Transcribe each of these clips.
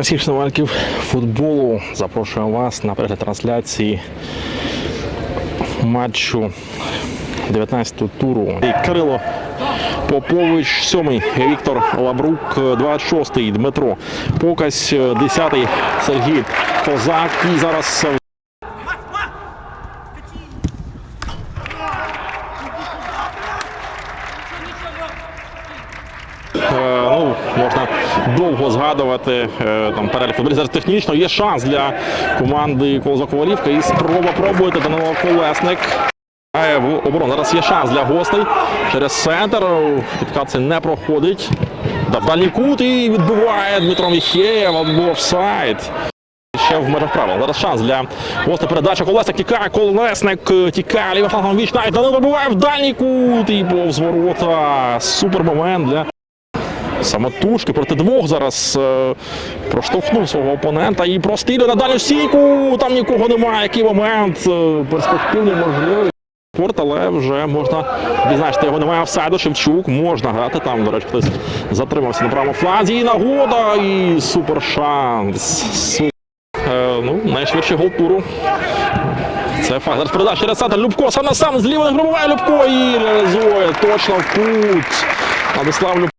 Всіх шанувальників футболу запрошуємо вас на перегляд трансляції матчу 19-го туру. Кирило Попович, 7-й Віктор Лабрук, 26-й Дмитро Покась, 10-й Сергій Козак. І зараз Е, ну, можна згадувати е, там перелік футболістів. Технічно є шанс для команди Колзаковалівка і спроба пробувати Данило Колесник. В оборону. Зараз є шанс для гостей через центр. Підкат це не проходить. Да, дальній кут і відбиває Дмитро Міхеєв або офсайд. Ще в межах правил. Зараз шанс для гостей. Передача Колесник тікає. Колесник е, тікає. Лівий флангом віч навіть Данило вибиває в дальній кут і повз ворота. Супер момент для Самотужки проти двох зараз е, проштовхнув свого опонента і прострілює на дальню стійку. Там нікого немає. Який момент е, перспективний можливий. Спорт, але вже можна відзначити, його немає офсайду. Шевчук можна грати там. До речі, хтось затримався на правому фланзі. І нагода, і супер шанс. Е, ну, найшвидший гол туру. Це факт. Зараз передача через центр. Любко сам на сам зліва не пробиває Любко і реалізує точно в кут. Владислав Любко.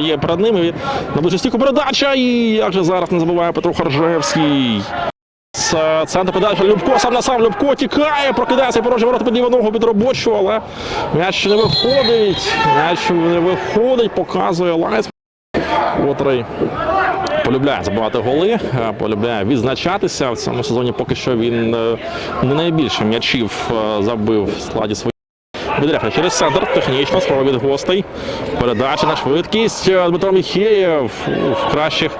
Є перед ними на ближню стійку передача. І як же зараз не забуває Петро Харжевський. З центр передача Любко сам на сам Любко тікає, прокидається і ворота під ногу під робочу, але м'яч не виходить. М'яч не виходить, показує Лайс, котрий полюбляє забивати голи, е, полюбляє відзначатися. В цьому сезоні поки що він е, не найбільше м'ячів е, забив в складі своїх. Бідряха через центр, технічно, справа від гостей. Передача на швидкість. Дмитро Міхеєв в кращих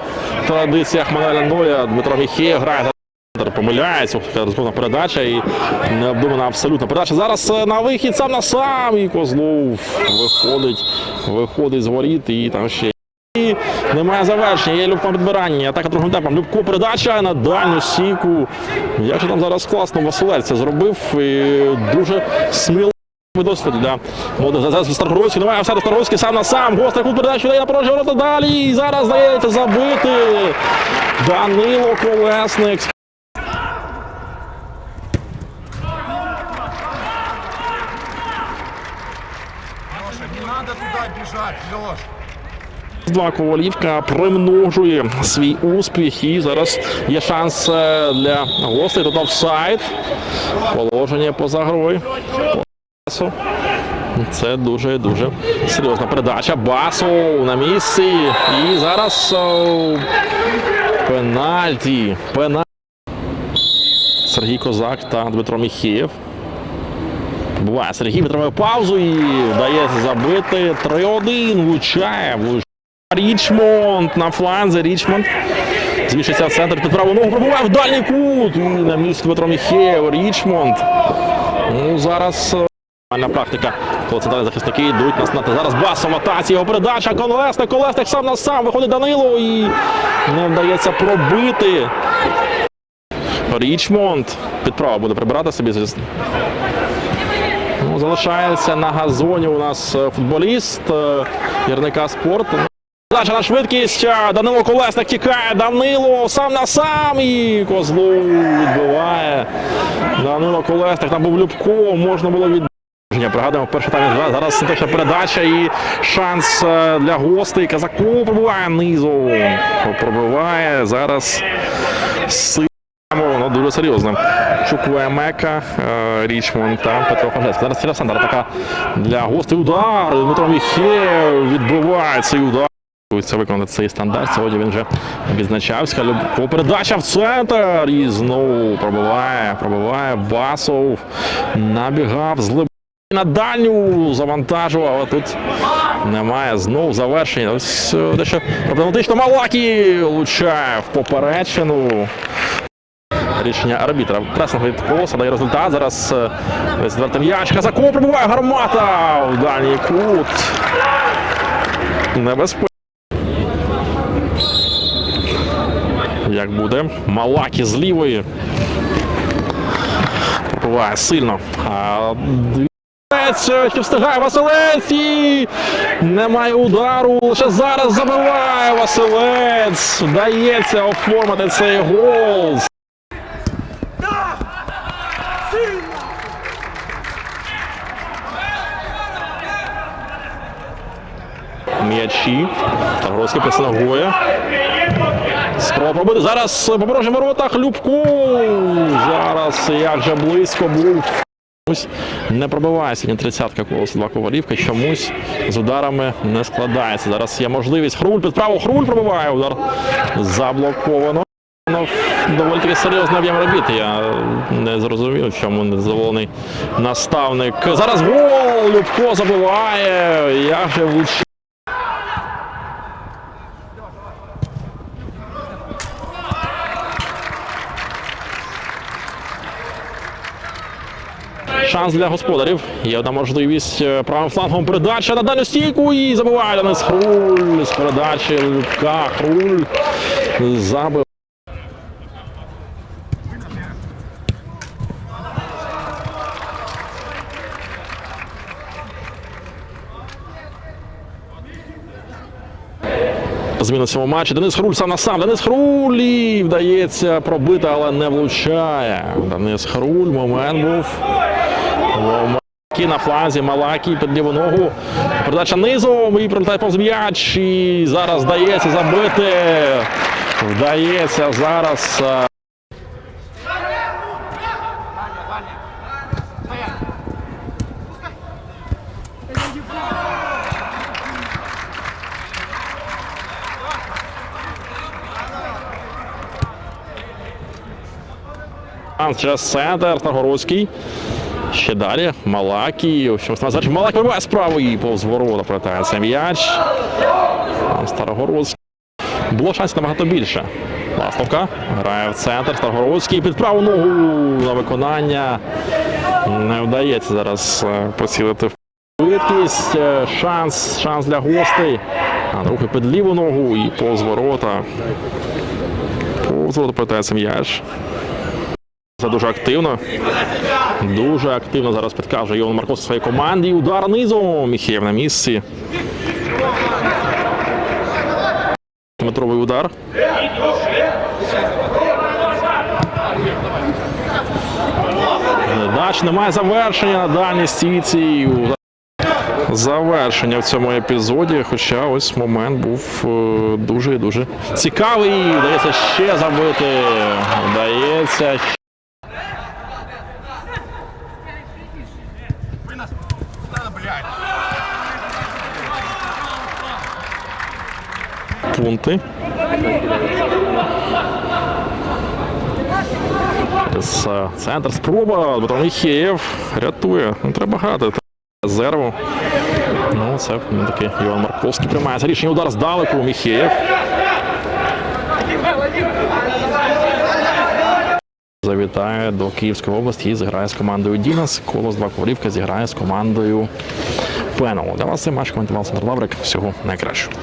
традиціях Мануеля Ноя. Дмитро Міхеєв грає за центр, помиляється. Така передача і необдумана абсолютно передача. Зараз е, на вихід сам на сам. І Козлов виходить, виходить з воріт і там ще. І немає завершення, є Любко підбирання. Атака другим темпом. Любко передача на дальню стійку. Як же там зараз класно Василець це зробив. І дуже сміливо. Досвід для молодих. Зараз Старгородський, немає все Старгородський сам на сам. Гострий кут передачу дає на порожні ворота далі. І зараз здається забити. Данило Колесник. Два Ковалівка примножує свій успіх. І зараз є шанс е, для гостей. Тут офсайд. Положення поза грою. Басу. Це дуже дуже серйозна передача. Басов на місці. І зараз пенальті. Пенальті. Сергій Козак та Дмитро Міхєєв. Буває Сергій витримує паузу і вдається забити 3-1. Влучає. влучає. Річмонд на фланзі. Річмонд зміщується в центр під праву ногу. Пробуває в дальній кут. І на місці Дмитро Міхєєв. Річмонд. Ну, зараз практика. Коли центральні захисники йдуть на. Зараз Басов в атаці. Його передача. Колесник. Колесник сам на сам. Виходить Данило і не вдається пробити. Річмонд. Під право буде прибирати собі. Ну, залишається на газоні у нас е, футболіст е, гірника спорту. Передача на швидкість. е, Данило Колесник тікає. Данило сам на сам. І Козлов відбиває. Данило Колесник. Там був Любко. Можна було від. Пригадуємо, перший тайм зараз синтечна передача і шанс е, для гостей. Казаков пробиває низом. Пробиває зараз. Си- Ну, дуже серйозно. Чукує Мека, е, Річмонд та Петро Хожець. Зараз Олександр така для гостей удар. Дмитро Міхеєв відбиває цей удар. Це виконати цей стандарт. Сьогодні він вже відзначався. Любко передача в центр. І знову пробиває, пробиває Басов. Набігав з глибини на дальню завантажував, а тут немає знову завершення. Ось дещо проблематично Малакі влучає в поперечину. Рішення арбітра. Пресинг від колоса дає результат. Зараз десь звертим м'яч. Казаков пробиває гармата в дальній кут. Небезпечно. Як буде? Малакі з лівої. Пробиває сильно. Василець, чи встигає Василець і немає удару. Лише зараз забиває Василець. Вдається оформити цей гол. М'ячі. Ставровський пресингує. Спроба пробити. Зараз по порожнім воротах Любко. Зараз як же близько був. Чомусь не пробиває сьогодні тридцятка колосу два ковалівка. Чомусь з ударами не складається. Зараз є можливість. Хруль під праву Хруль пробиває. Удар заблоковано. Ну, доволі таки серйозно об'єм робіт. Я не зрозумів, чому чому незадоволений наставник. Зараз гол! Любко забиває. Як же влучив. Шанс для господарів. Є одна можливість е, правим флангом передача на дальню стійку і забиває Денис Хруль з передачі Любка. Хруль забив. Зміна цьому матчі. Денис Хруль сам на сам. Денис Хруль і вдається пробити, але не влучає. Денис Хруль. Момент був. На фланзі. Малакі під ліву ногу. Передача низом і прилетає повз м'яч. І зараз вдається забити. Вдається зараз. через центр. Старгородський. Ще далі. Малакій. Назад. Малакій пробиває справа і повз ворота прилетається м'яч. Старогородський. Було шансів набагато більше. Ластовка грає в центр. Старгородський під праву ногу на виконання. Не вдається зараз е, поцілити в швидкість. Е, Шанс, шанс для гостей. А рухи під ліву ногу і повз ворота. Повз ворота прилетається м'яч. Це дуже активно. Дуже активно зараз підказує Йон Маркос своїй команді. Удар низом. Міхєєв на місці. Метровий удар. Дач немає завершення на дальній стійці. Завершення в цьому епізоді. Хоча ось момент був е, дуже дуже цікавий. Вдається ще забити. Вдається пункти. З е, центр спроба. Дмитро Міхеєв рятує. Не треба грати. Треба Резерву. Ну, це ну, такий Іван Марковський приймає це рішення. Удар здалеку. Міхеєв. Завітає до Київської області і зіграє з командою Дінас. Колос два коврівка зіграє з командою Пенал. Для вас цей матч коментував Сандр Лаврик. Всього найкращого.